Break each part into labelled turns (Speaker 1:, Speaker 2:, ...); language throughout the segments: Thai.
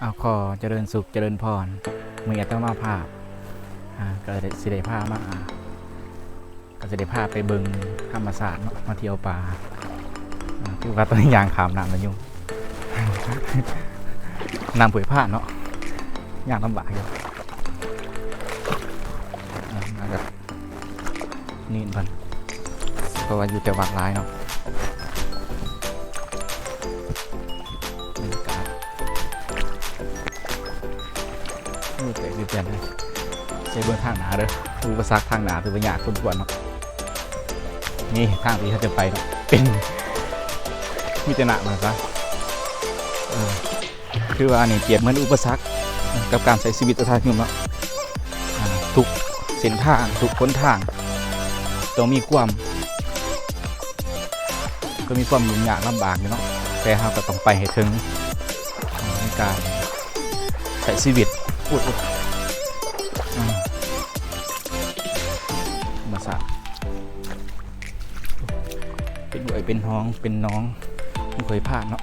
Speaker 1: เอาขอเจริญสุขเจริญพรมืออาตมาภาพก็ได้สิได้พามาอ่าก็จะได้พาไปเบิงธรรมศาสตร์มาเที่ยวป่าอ่าที่ว่าตอนยางขามน้ำแล้วยุ่งน้ำผุยผ่านเนาะยากลำบากอยู่อ่ามากับนี่พันเพราะว่าอยู่แต่วัดร้ายเนาะียนใช้เบื้องทางหนาเด้ออุปสรรคทางหนาถือเป็นยากคนกวนเนาะนี่ทางที่เขาจะไปเนาะเป็นมิจนะมาซะเออคือว่านี่เปรียบเหมือนอุปสรรคกับการใช้ชีวิตประชาชนเนาะทุกเส้นทางทุกคนทางต้องมีความ ก็มีความยุ่งยากลำบากเนาะแต่เราก็ต้องไปให้ถึงในการใช้ชีวิตพูด น้องเป็นน้องไม่เคยพลาดเนาะ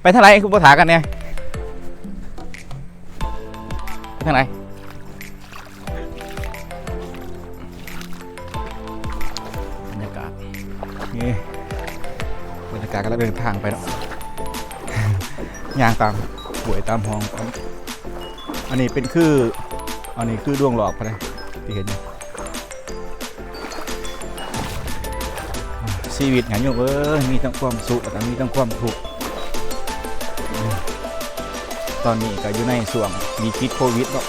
Speaker 1: ไปทางไหนคุณภาษากันเนี่ยไปทางไหนบรรยากาศนี่บรรยากาศก็เดินทางไปเนาะย่างตามหวยตามห้องอันนี้เป็นคืออันนี้คือดวงหลอกไปเลยที่เห็นอยู่ ชีวิตงานโยมเอ้ยมีทั้งความสุขแต่มีทั้งความทุกข์ตอนนี้ก็อยู่ในส่วงมีคิดโควิดเนาะ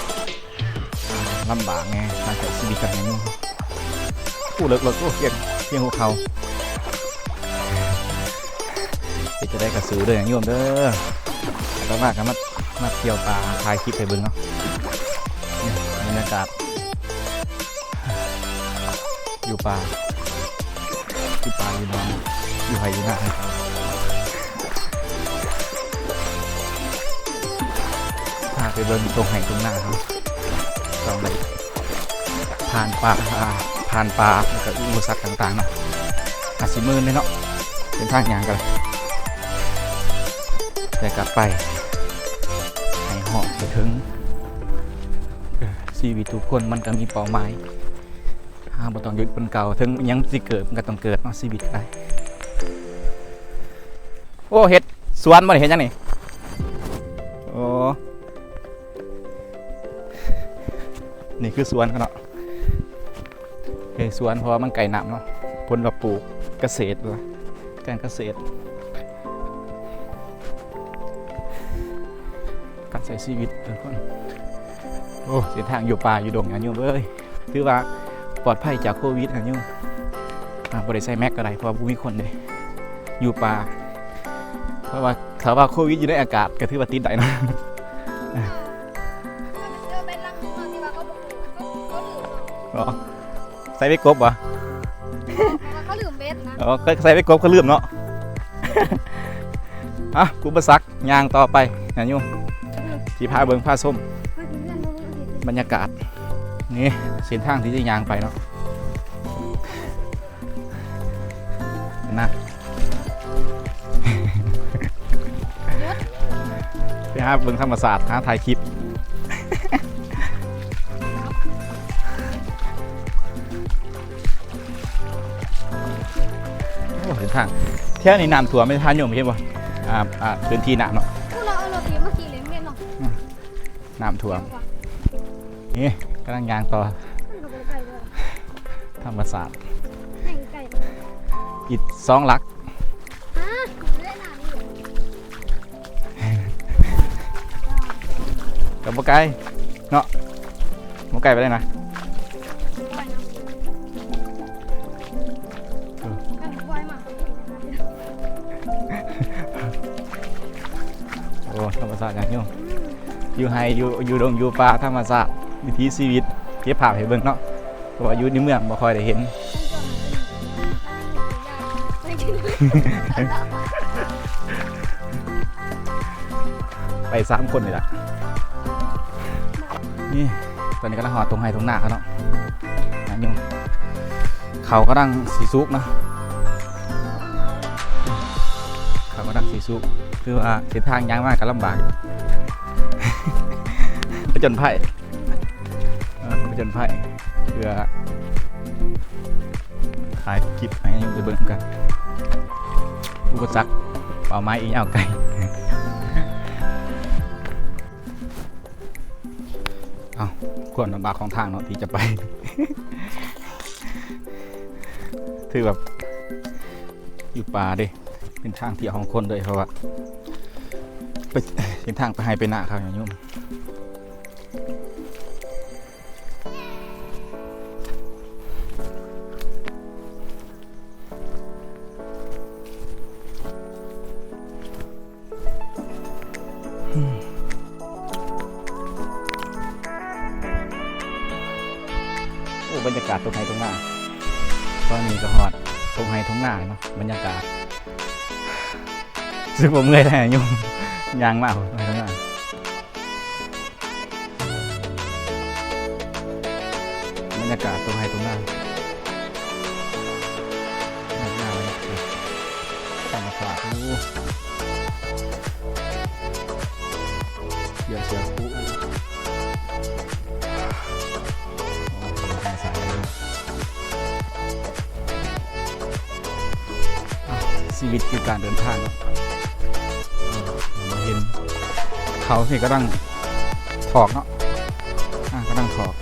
Speaker 1: อ่าลำบากไงการใช้ชีวิตกันอย่างนี้ผู้เลิกเลิกก็เพียงเพียงหัวเขาจะได้กระสือเด้ออย่างโยมเด้อแล้วมากกันมามาเที่ยวป่าถ่ายคลิปให้บิ่งเนาะบรรยากาศอยู่ป่า อยู่ป่าอยู่นอนอยู่ไห่อยู่หน้าพาไปเบิ่งตรงไห่ตรงหน้าเขาลองเลยผ่านป่าผ่านป่าแล้วก็อุปสรรคต่างๆเนาะอาจสิมืนเนาะเป็นทางยางกันเลยแต่กลับไปให้หาะไปถึงชีวิตทุกคนมันก็มีเป้าหมาย หาบ่ต้องหยุดบนเก่าถึงยังสิเกิดมันก็ต้องเกิดเนาะชีวิตไปโอ้เฮ็ดสวนบ่ได้เฮ็ดยังนี่โอ้นี่คือสวนเขาเนาะเฮ็ดสวนเพราะมันไก่น้ำเนาะผลว่าปลูกเกษตรการเกษตร การใช้ชีวิตทุกคนโอ้เส้นทางอยู่ป่าอยู่ดงอย่างนี้เอ้ยถือว่า ปลอดภัยจากโควิดนะยุ่อ่าบริใส่แม็กก็ได้เพราะว่าบ่มีคนเลยอยู่ป่าเพราะว่าถ้าว่าโควิดอยู่ในอากาศก็ถือว่าติดได้นะ
Speaker 2: เจอเป็นลังนอนที่ว่าเขาบอกเขาเขาลืม
Speaker 1: เหรอใส่ไปกบวะ
Speaker 2: เขาลืมเบ็ดนะ
Speaker 1: อ๋อก็ใส่ไปกบก็ลืมเนาะอะกูประซักยางต่อไปนะยุ่ที่พาเบิงพาส้ม บรรยากาศ นี่เส้นทางที่จะยางไปเนาะนะไปหาเบิ่งธรรมศาสตร์หาถ่ายคลิปโอ้เส้นทางเที่ยวนี้น้ำท่วมไม่ทันอยู่ไม่ใช่บ่อ่าอ่าพื้นที่น้ำเนาะ
Speaker 2: พวกเราเอาเราทีเมื่อกี้เลยเมียนเนาะ
Speaker 1: น้ำท่วมนี่ กำลังยางต่อ
Speaker 2: มันก็ไปไกลด้วย
Speaker 1: ธรรมศาสตร์
Speaker 2: แห่งไกลเลย
Speaker 1: อิดสองหลัก
Speaker 2: ฮะเล่นหนานี่อยู่
Speaker 1: กับบ่ไก่เนาะบ่ไก่ไปได้นะ
Speaker 2: ไปนะกันไวมาก
Speaker 1: โอ้ธรรมศาสตร์อย่างนี้อยู่ไฮอยู่อยู่ดงอยู่ป่าธรรมศาสตร์ วิถีชีวิตเก็บภาพให้เบิ่งเนาะเพราะว่าอยู่ในเมืองบ่ค่อยได้เห็น
Speaker 2: ไป
Speaker 1: สามคนนี่แหละนี่ตอนนี้กำลังหอดตรงไฮตรงหน้าเขาเนาะอันนี้เขากำลังสีซุกเนาะเขากำลังสีสุกคือว่าเส้นทางยางมากก็ลำบากผจญภัย เออผจญภัยเพื่อถ่ายคลิปให้อยังไปเบิ่งกันอุปสรรคเป่าไม้อีกยาไกลเอาควรลำบากของทางเนาะที่จะไป ถือแบบอยู่ป่าดิเป็นทางที่ของคนเลยเพราะว่าไปเป็นทางไปให้ไปหน้าเขาอย่างยุ่ม อ้บรรยากาศตรงไหนตรงหน้าตอนนี้ก็ฮอดตรงไหนตรงหน้าเนาะบรรยากาศซึ่งผมเมื่อยแล้วยุ่งยางมากตรงไหนตรงหน้าบรรยากาศตรงไหนตรง วิตคือการเดินทางเนาเออมาเห็นเขาสิก็ต้องถอกเนาะอะก็ต้องถอก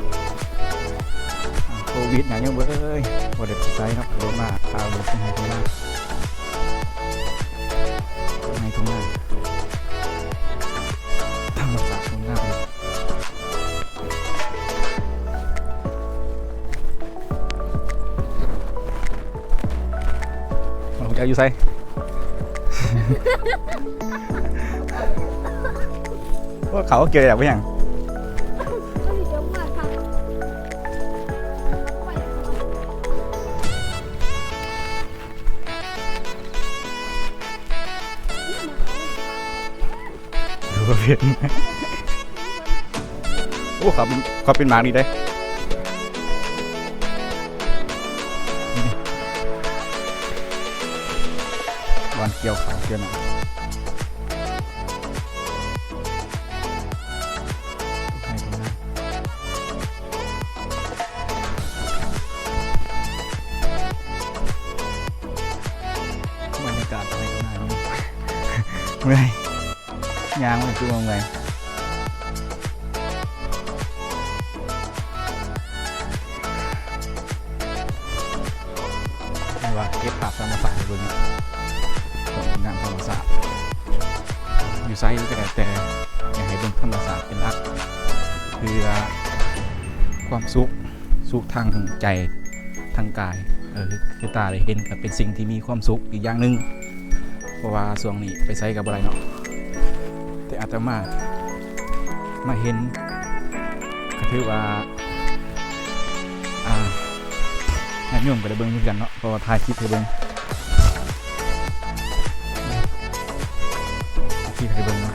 Speaker 1: โควิดนะยังเว้ยบ่ได้ไปไซส์เนาะโรมาพาเวิร์ดให้ทุ่งหน้าให้ทุ่งหน้าธรรมาตร์ทุ่งหน้าเลยผมจะอยู่ไซ ว่าเขาเกี่ยวอะไรอย่าง
Speaker 2: ก็มีเยอะมากครับไป
Speaker 1: ดูว่าเพียนโอ้เขาเป็นเขาเป็นหมาดีได้วันเกี่ยวเขาเกี่ยวหน่อ ไงไม่ว่าเก็บภาพธรรมศาสตร์ให้เบิ่งเนาะของงานธรรมศาสตร์อยู่ไซส์ก็ได้แต่อยากให้เบิ่งธรรมศาสตร์เป็นหลักเพื่อความสุขสุขทางใจทางกายเออคือตาได้เห็นก็เป็นสิ่งที่มีความสุขอีกอย่างหนึ่งเพราะว่าช่วงนี้ไปไซส์กับอะไรเนาะ ตมา มาเห็นก็ถือว่าอ่าญาติโยมก็ได้เบิ่งเหมือกันเนาะเพราะว่าถ่ายคลิปให้เบิ่งคลิปให้เบิ่งเนาะ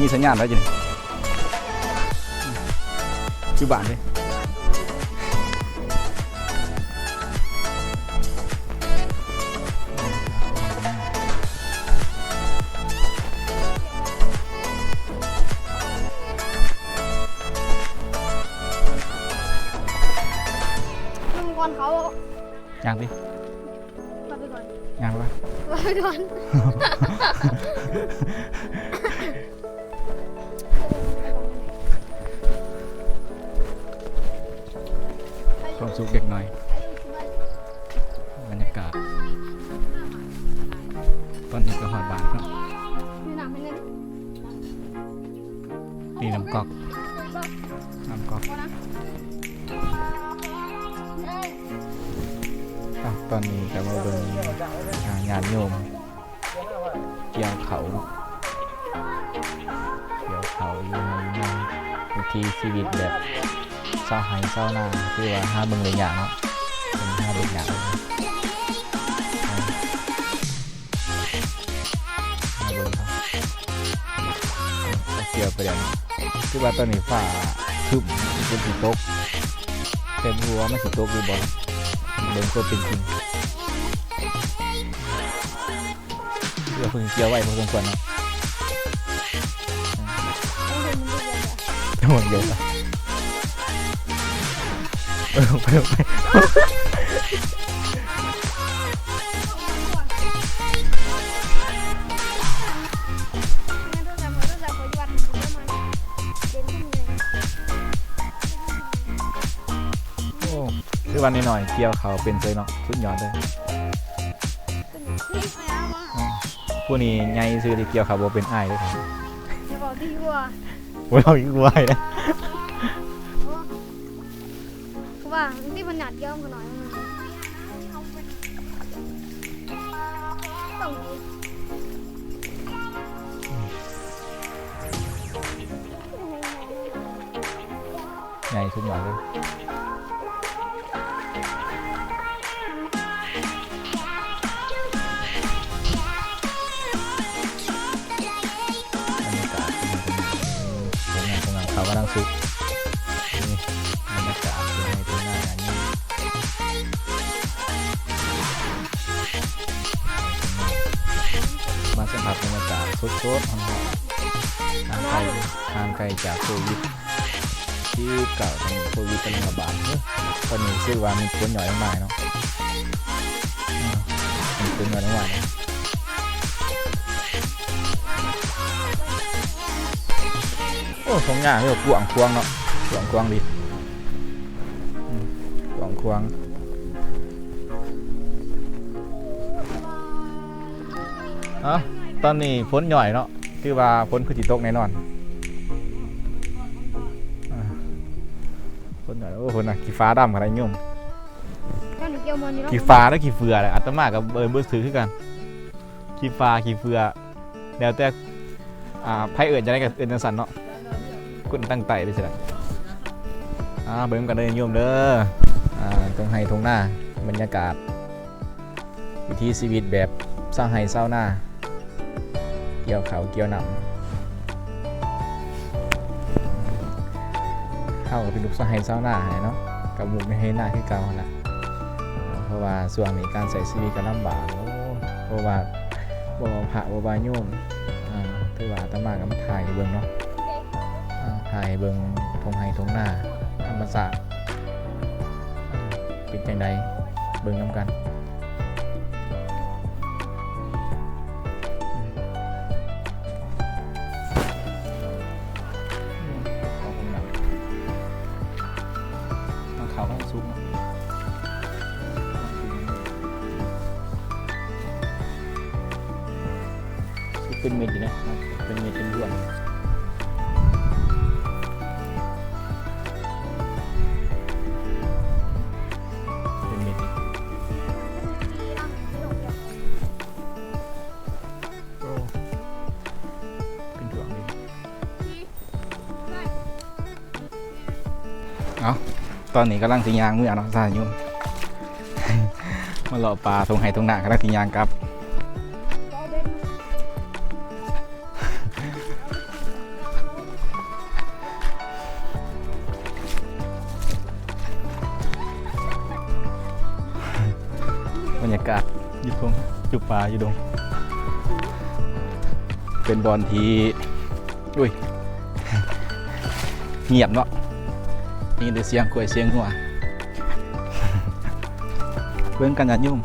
Speaker 1: มีสัญญาณไว้วจ้ะ
Speaker 2: ไปไปก่อน
Speaker 1: ควา สุขเด็กหน่อย บรรยากาศ ตอนนี้ก็หอดบานครับ
Speaker 2: นี่น้ำ
Speaker 1: ก๊อกน้ำก๊อกตอนนี้ก็มาเบิ่งางานโยม เกี่ยวเขาเกี่ยวเขาอยู่ในในวิถีชีวิตแบบ เศร้าหายเศร้าหน้าคือว่าห้าเบิ่งเลยอย่างเนาะเป็นห้าเบิ่งอย่างเกี่ยวไปเดี๋ยวนี้คือว่าตอนนี้ฟ้าคึมเป็นสิตกแต่บัวามันสิตกหรือบ่เบิ่งก็เป็นจริงเพื่อเพิ่งเกี่ยวไว้พอสมควรนะ
Speaker 2: ต้องเห็นมันดูเยอะ
Speaker 1: ไปเออไปไป
Speaker 2: งั้นต้องจำไว้ต้องจำไว้วันหนึ่งประมาณเดือนที่หนึ่ง
Speaker 1: โอ้คือวันนี้หน่อยๆเกี่ยวเขาเป็นเลยเนาะสุดยอดเลย
Speaker 2: เป็นคลิปไหมเอามา
Speaker 1: อืมผู้นี้ไงซื้อที่เกี่ยวเขาบ่เป็นอ้ายเลยครับ
Speaker 2: จะบอกดีกว่า
Speaker 1: โอ้ยเราอีกไว้นะ
Speaker 2: เพราะว่าที่มันหนัดเยิ่มกันหน่อยมันต้องมี
Speaker 1: ไงสุดยอดเลย สดๆของเราทางไกลทางไกลจากโควิดที่เก่าตอนนี้โควิดกำลังระบาดเนอะตอนนี้ซื้อว่ามีคนหน่อยมากเนาะมมีคนหน่อยมากเนาะโอ้ทงหญ้าเรียกวางควงเนาะกวางควงดีอืมกวางควงเอะ ตอนนี้ฝนหน่อยเนาะคือว่าฝนคือจิตกแน่นอนอ่าฝนหน่อยโอ้ฝนอะขี้ฟ้าดำอะไรยุ่ม
Speaker 2: เจ้าหนูเกี่ยวมันนี่แล้ว
Speaker 1: ขี้ฟ้าแล้วขี้เฟือเลยอัตมากับเบิร์นเบิร์ดซื้อคือกันขี้ฟ้าขี้เฟือแล้วแต่อ่าไพ่เอื่นจะได้กับเอื่นจังสันเนาะคุณตั้งไต่ไปสิละอ่าเบิ่งกันเลยโยมเด้ออ่าตรงไฮตรงหน้าบรรยากาศ วิถีชีวิตแบบเศร้าไฮเศร้าหน้า เกี่ยวเขาวเกี่ยวหนำเข้ากับเป็นลูกเศร้าไฮเศร้าหน้าให้เนาะกับหมุกไม่ให้หน้าที่เก่าละเพราะว่าส่วนนี้การใส่ชีวิตก็ลำบากเพราะว่าบ่พระบ่บาโยมอ่าถือว่าตมากับมาถ่ายเบิ่งเนาะถ่ายเบิงทงไฮทงหน้าธรรมศาสตร์เป็นจังใดเบิงน้ำกัน เป็นเม็ดอยู่นะ เป็นเม็ดเป็นด้วนเป็นเม็ดอีกโอ้เป็นถ่วงดีเอาตอนนี้กำลังสิยางมือเนาะสายยุ่มมาหล่อปลาตรงไห้ตรงหน้ากำลังสิยางกลับ อยู่ทงอยู่ป่าอยู่ดง เป็นบอลทีอุ้ยเงียบเนาะนี่แต่เสียงกล้วยเสียงหัวเบิ่งกันย่ายุ่ง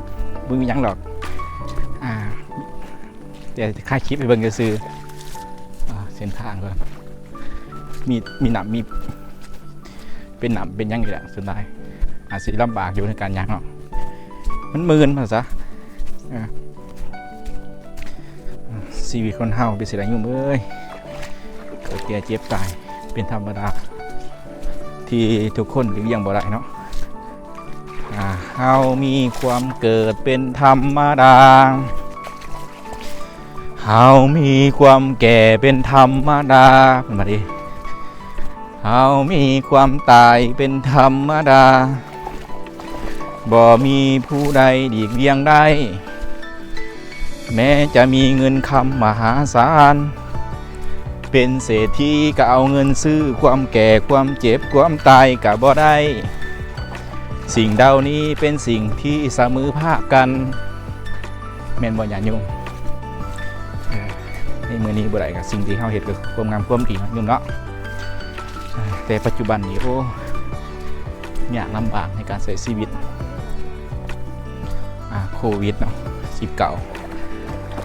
Speaker 1: เบิ่งมียังหรอกอ่าเดี๋ยวค่าคลิปไปเบิ่งจะซื้อเส้นทางก่อนมีมีหนำมี เป็นหนำเป็นยังอยู่แหละสุดท้ายอาจสิลำบากอยู่ในการยางเนาะมันมืนมาซะ ชีวิตคนเฮาเป็นสิ่งไรยุ่งเอ้ยเกิดแก่เจ็บตายเป็นธรรมดา ที่ทุกคนหรือยังบ่ได้เนาะเฮามีความเกิดเป็นธรรมดาเฮามีความแก่เป็นธรรมดาเป็นมาดิเฮามีความตายเป็นธรรมดา บ่ มีผู้ใดดีกเลี่ยงได้ แม้จะมีเงินคำมหาศาล เป็นเศรษฐีก็เอาเงินซื้อความแก่ความเจ็บความตายก็บ่ได้ สิ่งเดานี้เป็นสิ่งที่เสมือภาคกัน แม่นบ่ญาติโยมในมือนี้บ่ได้กับสิ่งที่เฮาเฮ็ดก็ความงามความดีนาะโยมเนาะแต่ปัจจุบันนี้โอ้ยากลำบากในการใช้ชีวิตโควิดเนาะ19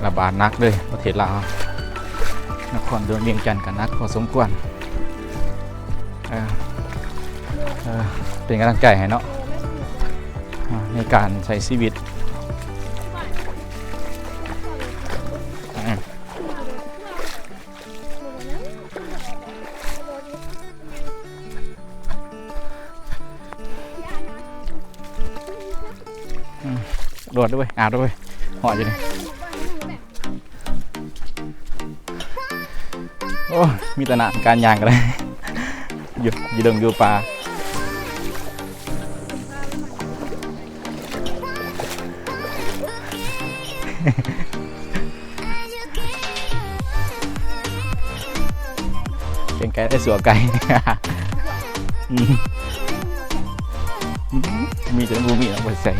Speaker 1: ระบาดหนักเลยประเทศลาวนครเดือนเวียงจันทน์กันนักพอสมควรเป็นกำลังใจให้เนาะในการใช้ชีวิตอืมโดดด้วยอาด้วยหอดอยู่นี่ อ้มีแตหนาการยางกันเลยอยู่อยู่ดิมอยู่ปลาเป็นไก่ได้สัวไก่มีแต่บูมีแล้วบดใส่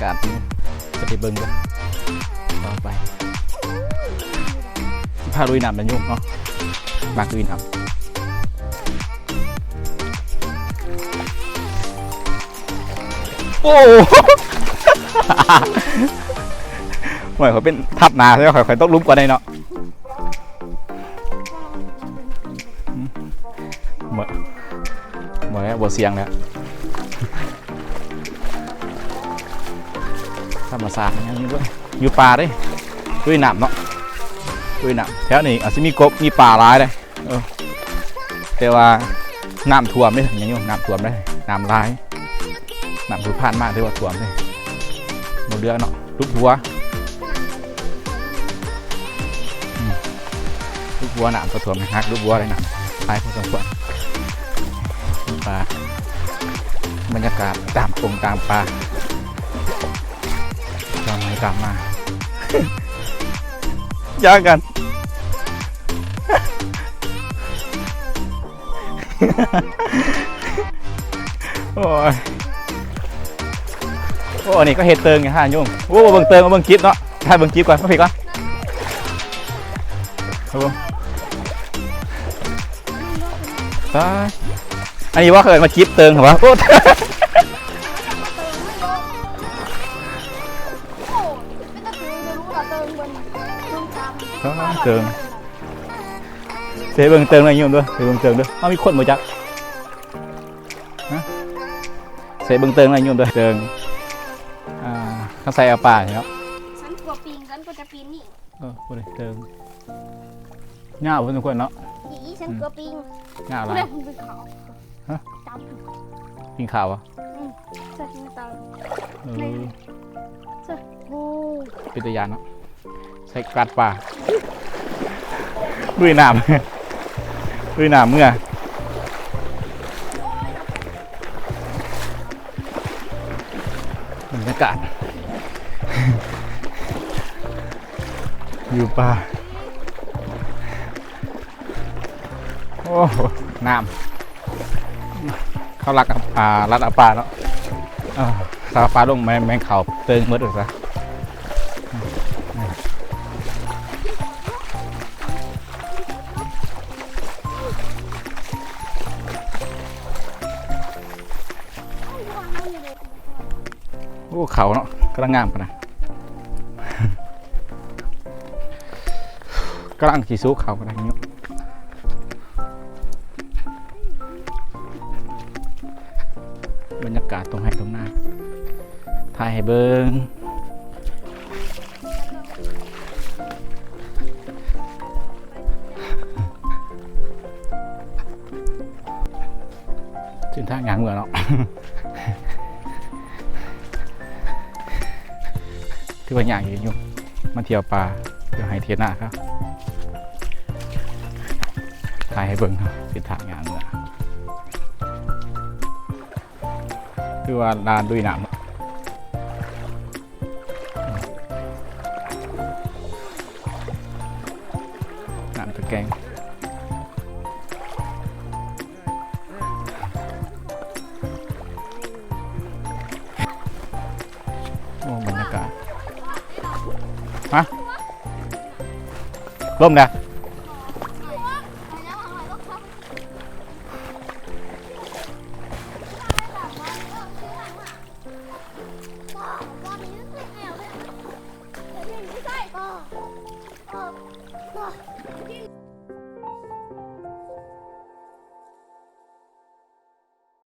Speaker 1: ากาศดีจะไปเบิ่งกันต่อไปพาลุยน้ำดันยุ่งเนาะมากลุยน้ำโอ้เหมือนเขาเป็นทับนาใช่ไหมเขาเขาต้องลุ้มกว่าในเนาะอืมเหมือนเหมือนบัวเสียงแล้ว ธรรมศาสตร์อย่างนี้ด้วยอยู่ป่าด้ด้วยน้ำเนาะด้วยน้ำแถวนี้อาจจะมีกบมีป่าหลายเลยเออแต่ว่าน้ำท่วมเลยอย่างนี้น้ำท่วมเลยน้ำหลายน้ำท่วมผ่านมากที่ว่าท่วมเลยหมดเรือเนาะลุกหัวลูกบัวหนามก็ถ่วมฮักลูกบัวอะไรหนามท้ายพอสมควรปลาบรรยากาศตามตรงตามปลา ตามไหนตามา ยากกัน โอ้ยโอ้นนี้ก็เห็ดเติงไงฮะโยมโอ้เบิ่งเติงเอาเบิ่งคลิปเนาะถ่ายเบิ่งคลิปก่อนมาผิดก่อนครับผมตายอันนี้ว่าเคยมาจิบเติงเหรอวะ
Speaker 2: เติง
Speaker 1: เสยเบิ่งเติงหน่อยโยมด้วยเสยเบิ่งเติงด้วยเอามีคนมาจักฮะเสยเบิ่งเติงหน่อยโยมด้วยเติงอ่าข้างใส่เอาป่าเนาะ
Speaker 2: ฉันกลัวปิงฉันก็จะปีนนี่
Speaker 1: เออพูดเลยเติงเงาเพิ่นทุกคนเนาะ
Speaker 2: อีฉันกลัวปิง
Speaker 1: เงาอะไร
Speaker 2: เรื่องมันเป็นขาว
Speaker 1: ฮะ
Speaker 2: จำ
Speaker 1: กินข้าวอะ
Speaker 2: เสื้อที่ไม่ตาย
Speaker 1: เออ
Speaker 2: เสื้อโอ้
Speaker 1: เป็นตะยานเนาะใส่กัดป่า ด้วยน้ำด้วยน้ำเมื่อบรรยากาศอยู่ป่า โอ้น้ำเขารักอ่ารัดอาปลาเนาะอ่าถ้าปลาลงแมงแมงเขาเติงหมดเลย เขาเนาะกำลังงามกันนะกำลังสีสู้เขากันนะเนี่ยบรรยากาศตรงให้ตรงหน้าถ่ายให้เบิงถึงทางงานเมืองเนาะ คือว่าอย่างอยู่อยู่มาเที่ยวป่าเดี๋ยวให้เทียนหน้าครับถ่ายให้เบิ่งครับสิทางงานเมือง
Speaker 2: คือว่าลานดุยน้ำน้ำตะแกรง ร่ม